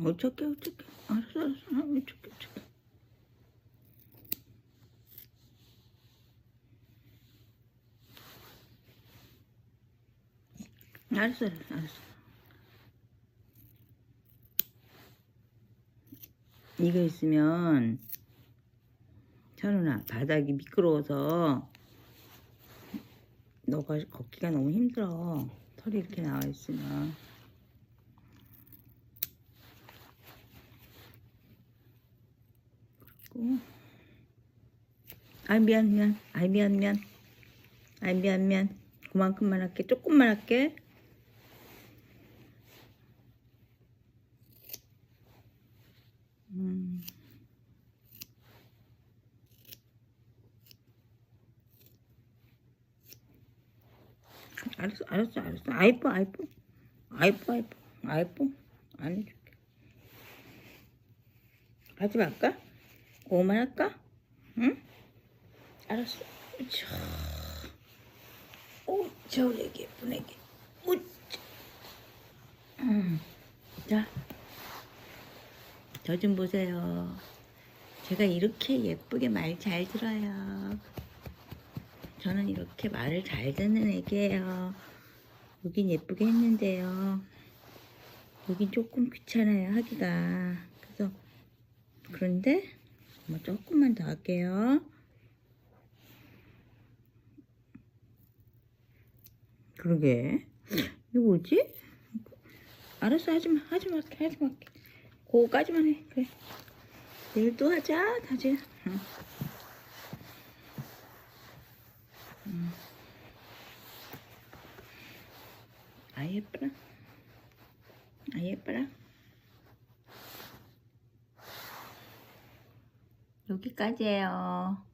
어떻게 어떻게 알았어 알았어. 아, 어떻게 어떻게. 알았어 알았어 이거 있으면 찬훈아 바닥이 미끄러워서 너가 걷기가 너무 힘들어. 털이 이렇게 나와 있으면 그리고. 아 미안 미안. 아이 미안 미안. 아이 미안 미안. 그만큼만 할게. 조금만 할게. 음. 알았어 알았어 알았어. 아이뻐 아이뻐 아이뻐 아이뻐 아이뻐 안 해줄게. 하지 말까? 그거만 할까? 응? 알았어 자. 오, 저울 애기 예쁜 애기 오, 자. 음. 자, 저 좀 보세요 제가 이렇게 예쁘게 말 잘 들어요 저는 이렇게 말을 잘 듣는 애기예요. 여긴 예쁘게 했는데요. 여긴 조금 귀찮아요, 하기가. 그래서, 그런데, 뭐 조금만 더 할게요. 그러게. 이거 뭐지? 알았어, 하지 마, 하지 마, 하지 마. 그거까지만 해, 그래. 내일 또 하자, 다지. 응. 아 예쁘라 아 예쁘라 여기까지예요